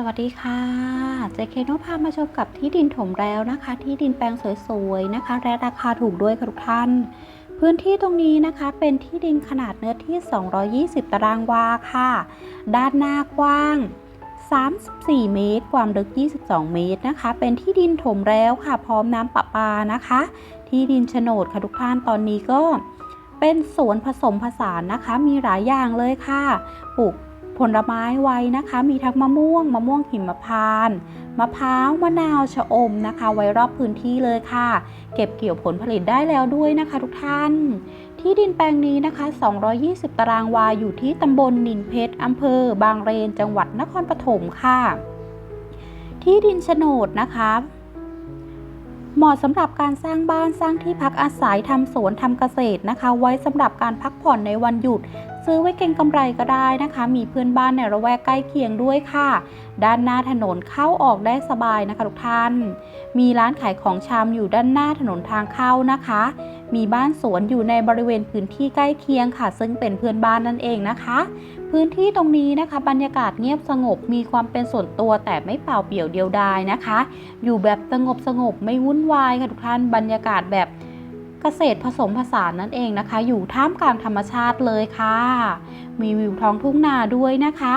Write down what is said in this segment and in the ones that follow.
สวัสดีค่ะ เจเคโนพามาชมกับที่ดินถมแล้วนะคะ ที่ดินแปลงสวยๆนะคะ และราคาถูกด้วยค่ะทุกท่าน พื้นที่ตรงนี้นะคะเป็นที่ดินขนาดเนื้อที่ 220 ตารางวาค่ะ ด้านหน้ากว้าง 34 เมตร ความลึก 22 เมตรนะคะ เป็นที่ดินถมแล้วค่ะ พร้อมน้ำประปานะคะ ที่ดินโฉนดค่ะทุกท่าน ตอนนี้ก็เป็นสวนผสมผสานนะคะ มีหลายอย่างเลยค่ะ ปลูก ผลไม้ไว้นะคะ มีทั้งมะม่วง มะม่วงหิมพานต์มะพร้าวมะนาวชะอมนะคะ ไว้รอบพื้นที่เลยค่ะ เก็บเกี่ยวผลผลิตได้แล้วด้วยนะคะ ทุกท่าน ที่ดินแปลงนี้นะคะ 220 ตารางวาอยู่ที่ตำบลนินเพชรอำเภอ บางเลนจังหวัดนครปฐมค่ะ ที่ดินโฉนดนะคะเหมาะสำหรับการสร้างบ้านสร้างที่พักอาศัยทำสวนทำเกษตรนะคะ ไว้สำหรับการพักผ่อนในวันหยุด ซื้อไว้เก็งกำไรก็ได้นะคะ มีเพื่อนบ้านในระแวกใกล้เคียงด้วยค่ะ ด้านหน้าถนนเข้าออกได้สบายนะคะทุกท่าน มีร้านขายของชำอยู่ด้านหน้าถนนทางเข้านะคะ มีบ้านสวนอยู่ในบริเวณพื้นที่ใกล้เคียงค่ะ ซึ่งเป็นเพื่อนบ้านนั่นเองนะคะ พื้นที่ตรงนี้นะคะ บรรยากาศเงียบสงบมีความเป็นส่วนตัวแต่ไม่เปล่าเปลี่ยวเดียวดายนะคะ อยู่แบบสงบสงบไม่วุ่นวายค่ะทุกท่านบรรยากาศแบบ เกษตรผสมผสานนั่นเองนะคะ อยู่ท่ามกลางธรรมชาติเลยค่ะ มีวิวท้องทุ่งนาด้วยนะคะ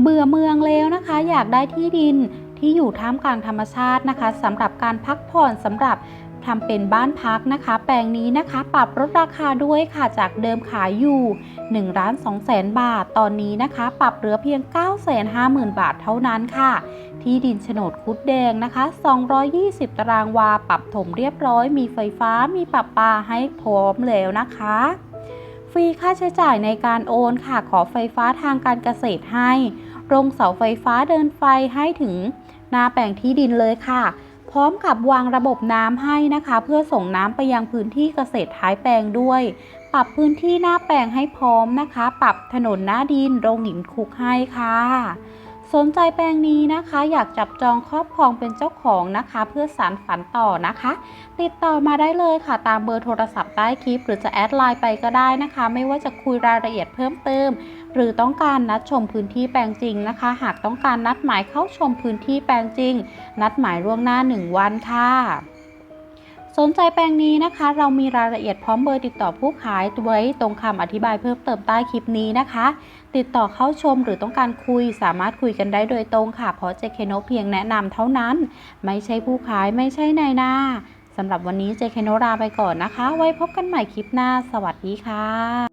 เบื่อเมืองแล้วนะคะ อยากได้ที่ดินที่อยู่ท่ามกลางธรรมชาตินะคะสำหรับการพักผ่อนสำหรับทำเป็นบ้านพักนะคะ แปลงนี้นะคะ ปรับลดราคาด้วยค่ะจากเดิมขายอยู่1ล้าน2แสนบาท ตอนนี้นะคะ ปรับเหลือเพียง 9 5 0 0 0 0 บาทเท่านั้นค่ะ ที่ดินโฉนดคุดแดงนะคะ 220 ตารางวา ปรับถมเรียบร้อย มีไฟฟ้า มีปรับปาให้พร้อมแล้วนะคะ ฟรีค่าใช้จ่ายในการโอนค่ะ ขอไฟฟ้าทางการเกษตรให้ โรงเสาไฟฟ้าเดินไฟให้ถึงหนาแปลงที่ดินเลยค่ะ พร้อมกับวางระบบน้ำให้นะคะ เพื่อส่งน้ำไปยังพื้นที่เกษตรท้ายแปลงด้วย ปรับพื้นที่หน้าแปลงให้พร้อมนะคะ ปรับถนนหน้าดิน โรงหินคุกให้ค่ะ สนใจแปลงนี้นะคะ อยากจับจองครอบครองเป็นเจ้าของนะคะ เพื่อสานฝันต่อนะคะ ติดต่อมาได้เลยค่ะ ตามเบอร์โทรศัพท์ใต้คลิป หรือจะแอดไลน์ไปก็ได้นะคะ ไม่ว่าจะคุยรายละเอียดเพิ่มเติม หรือต้องการนัดชมพื้นที่แปลงจริงนะคะ หากต้องการนัดหมายเข้าชมพื้นที่แปลงจริง นัดหมายล่วงหน้า 1 วันค่ะ สนใจแปลงนี้นะคะ เรามีรายละเอียดพร้อมเบอร์ติดต่อผู้ขายไว้ตรงคำอธิบายเพิ่มเติมใต้คลิปนี้นะคะ ติดต่อเข้าชมหรือต้องการคุยสามารถคุยกันได้โดยตรงค่ะเพราะเจเคโนเพียงแนะนำเท่านั้น ไม่ใช่ผู้ขายไม่ใช่นายหน้าสำหรับวันนี้เจเคโนราไปก่อนนะคะ ไว้พบกันใหม่คลิปหน้า สวัสดีค่ะ